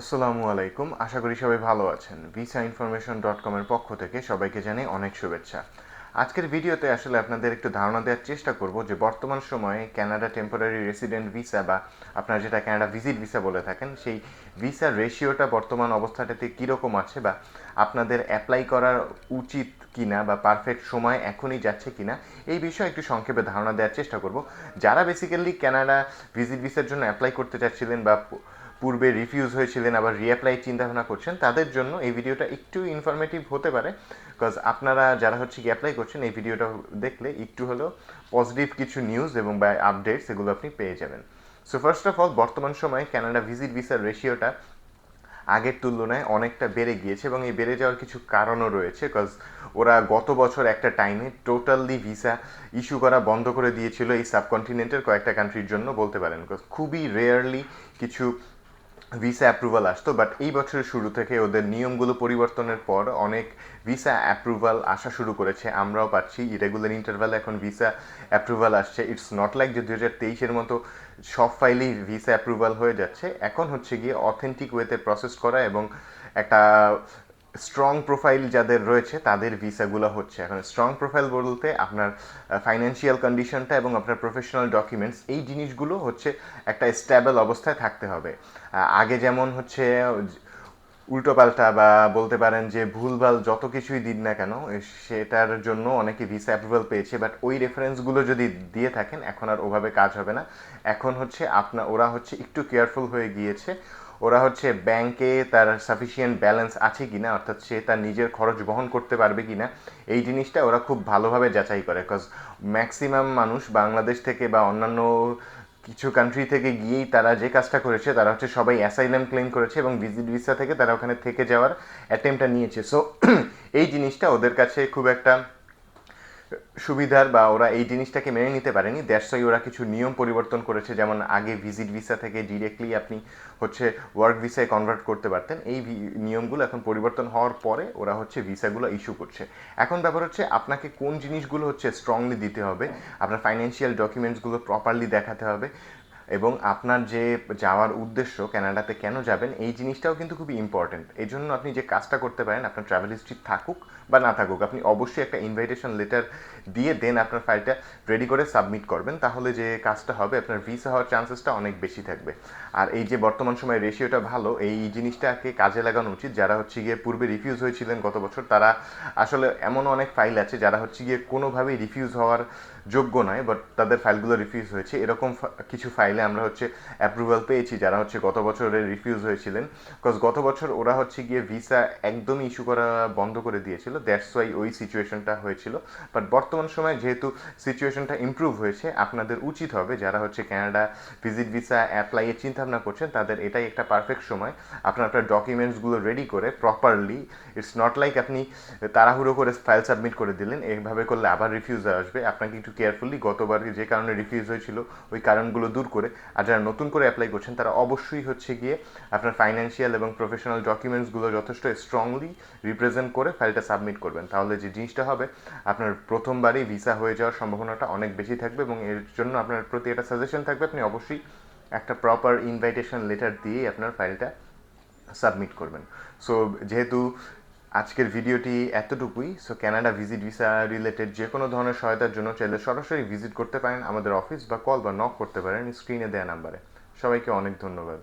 আসসালামু আলাইকুম। আশা করি সবাই ভালো আছেন। ভিসা ইনফরমেশন ডট কমের পক্ষ থেকে সবাইকে জানাই অনেক শুভেচ্ছা। আজকের ভিডিওতে আসলে আপনাদের একটু ধারণা দেওয়ার চেষ্টা করব যে বর্তমান সময়ে কানাডা টেম্পোরারি রেসিডেন্ট ভিসা বা আপনারা যেটা কানাডা ভিজিট ভিসা বলে থাকেন, সেই ভিসার রেশিওটা বর্তমান অবস্থাটাতে কীরকম আছে বা আপনাদের অ্যাপ্লাই করার উচিত কিনা বা পারফেক্ট সময় এখনই যাচ্ছে কিনা, এই বিষয়ে একটু সংক্ষেপে ধারণা দেওয়ার চেষ্টা করব। যারা বেসিক্যালি কানাডা ভিজিট ভিসার জন্য অ্যাপ্লাই করতে চাচ্ছিলেন বা পূর্বে রিফিউজ হয়েছিলেন, আবার রিঅ্যাপ্লাই চিন্তাভাবনা করছেন, তাদের জন্য এই ভিডিওটা একটু ইনফরমেটিভ হতে পারে বিকজ আপনারা যারা হচ্ছে কি অ্যাপ্লাই করছেন, এই ভিডিওটা দেখলে একটু হলেও পজিটিভ কিছু নিউজ এবং বা আপডেটস এগুলো আপনি পেয়ে যাবেন। সো ফার্স্ট অফ অল বর্তমান সময়ে কানাডা ভিজিট ভিসার রেশিওটা আগের তুলনায় অনেকটা বেড়ে গিয়েছে এবং এই বেড়ে যাওয়ার কিছু কারণও রয়েছে বিকজ ওরা গত বছর একটা টাইমে টোটালি ভিসা ইস্যু করা বন্ধ করে দিয়েছিল এই সাবকন্টিনেন্টের কয়েকটা কান্ট্রির জন্য বলতে পারেন। বিকজ খুবই রেয়ারলি কিছু ভিসা অ্যাপ্রুভাল আসতো বাট এই বছরের শুরু থেকে ওদের নিয়মগুলো পরিবর্তনের পর অনেক ভিসা অ্যাপ্রুভাল আসা শুরু করেছে। আমরাও পাচ্ছি ইরেগুলার ইন্টারভ্যালে এখন ভিসা অ্যাপ্রুভাল আসছে। ইটস নট লাইক যে দু হাজার তেইশের মতো সব ফাইলেই ভিসা অ্যাপ্রুভাল হয়ে যাচ্ছে। এখন হচ্ছে গিয়ে অথেন্টিক ওয়েতে প্রসেস করা এবং একটা স্ট্রং প্রোফাইল যাদের রয়েছে, তাদের ভিসাগুলো হচ্ছে। এখন স্ট্রং প্রোফাইল বলতে আপনার ফাইন্যান্সিয়াল কন্ডিশনটা এবং আপনার প্রফেশনাল ডকুমেন্টস এই জিনিসগুলো হচ্ছে একটা স্ট্যাবল অবস্থায় থাকতে হবে। আগে যেমন হচ্ছে উল্টোপাল্টা বা বলতে পারেন যে ভুলভাল যত কিছুই দিন না কেন সেটার জন্য অনেকে ভিসা অ্যাপ্রুভাল পেয়েছে বাট ওই রেফারেন্সগুলো যদি দিয়ে থাকেন, এখন আর ওভাবে কাজ হবে না। এখন হচ্ছে আপনার ওরা হচ্ছে একটু কেয়ারফুল হয়ে গিয়েছে। ওরা হচ্ছে ব্যাংকে তার সাফিসিয়েন্ট ব্যালেন্স আছে কি না অর্থাৎ সে তার নিজের খরচ বহন করতে পারবে কি না এই জিনিসটা ওরা খুব ভালোভাবে যাচাই করে। বিকজ ম্যাক্সিমাম মানুষ বাংলাদেশ থেকে বা অন্যান্য কিছু কান্ট্রি থেকে গিয়েই তারা যে কাজটা করেছে, তারা হচ্ছে সবাই অ্যাসাইলাম ক্লেম করেছে এবং ভিজিট ভিসা থেকে তারা ওখানে থেকে যাওয়ার অ্যাটেম্পটা নিয়েছে। সো এই জিনিসটা ওদের কাছে খুব একটা সুবিধার বা ওরা এই জিনিসটাকে মেনে নিতে পারেনি। দ্যাটস ওয়াই ওরা কিছু নিয়ম পরিবর্তন করেছে, যেমন আগে ভিজিট ভিসা থেকে ডিরেক্টলি আপনি হচ্ছে ওয়ার্ক ভিসায় কনভার্ট করতে পারতেন। এই নিয়মগুলো এখন পরিবর্তন হওয়ার পরে ওরা হচ্ছে ভিসাগুলো ইস্যু করছে। এখন ব্যাপার হচ্ছে আপনাকে কোন জিনিসগুলো হচ্ছে স্ট্রংলি দিতে হবে, আপনার ফাইন্যান্সিয়াল ডকুমেন্টসগুলো প্রপারলি দেখাতে হবে। এবং আপনার যে যাওয়ার উদ্দেশ্য কানাডাতে কেন যাবেন, এই জিনিসটাও কিন্তু খুবই ইম্পর্টেন্ট এই জন্য আপনি যে কাজটা করতে পারেন, আপনার ট্রাভেল হিস্ট্রি থাকুক বা না থাকুক, আপনি অবশ্যই একটা ইনভাইটেশন লেটার দিয়ে দেন আপনার ফাইলটা রেডি করে সাবমিট করবেন, তাহলে যে কাজটা হবে, আপনার ভিসা হওয়ার চান্সেসটা অনেক বেশি থাকবে। আর এই যে বর্তমান সময়ে রেশিওটা ভালো, এই জিনিসটাকে কাজে লাগানো উচিত। যারা হচ্ছে গিয়ে পূর্বে রিফিউজ হয়েছিলেন গত বছর, তারা আসলে এমন অনেক ফাইল আছে যারা হচ্ছে গিয়ে কোনোভাবেই রিফিউজ হওয়ার যোগ্য নয় বাট তাদের ফাইলগুলো রিফিউজ হয়েছে। এরকম কিছু ফাইলে আমরা হচ্ছে অ্যাপ্রুভাল পেয়েছি যারা হচ্ছে গত বছরে রিফিউজ হয়েছিলেন। বিকজ গত বছর ওরা হচ্ছে গিয়ে ভিসা একদমই ইস্যু করা বন্ধ করে দিয়েছিল। দ্যাটস ওয়াই ওই সিচুয়েশনটা হয়েছিল। বাট বর্তমান সময়ে যেহেতু সিচুয়েশনটা ইম্প্রুভ হয়েছে, আপনাদের উচিত হবে যারা হচ্ছে ক্যানাডা ভিজিট ভিসা অ্যাপ্লাইয়ের চিন্তাভাবনা করছেন, তাদের এটাই একটা পারফেক্ট সময়। আপনার আপনার ডকুমেন্টসগুলো রেডি করে প্রপারলি ইটস নট লাইক আপনি তাড়াহুড়ো করে ফাইল সাবমিট করে দিলেন এইভাবে করলে আবার রিফিউজ আসবে। আপনাকে একটু কেয়ারফুলি গতবার যে কারণে রিফিউজ হয়েছিল, ওই কারণগুলো দূর করে আর যারা নতুন করে অ্যাপ্লাই করছেন, তারা অবশ্যই হচ্ছে গিয়ে আপনার ফাইন্যান্সিয়াল এবং প্রফেশনাল ডকুমেন্টসগুলো যথেষ্ট স্ট্রংলি রিপ্রেজেন্ট করে ফাইলটা সাবমিট করবেন। তাহলে যে জিনিসটা হবে, আপনার প্রথমবারই ভিসা হয়ে যাওয়ার সম্ভাবনাটা অনেক বেশি থাকবে এবং এর জন্য আপনার প্রতি একটা সাজেশন থাকবে, আপনি অবশ্যই একটা প্রপার ইনভাইটেশন লেটার দিয়ে আপনার ফাইলটা সাবমিট করবেন। সো যেহেতু আজকের ভিডিওটি এতটুকুই। So Canada visit visa related যে কোনো ধরনের সহায়তার জন্য চাইলে সরাসরি ভিজিট করতে পারেন আমাদের অফিস বা কল বা নক করতে পারেন স্ক্রিনে দেওয়া নাম্বারে সবাইকে অনেক ধন্যবাদ।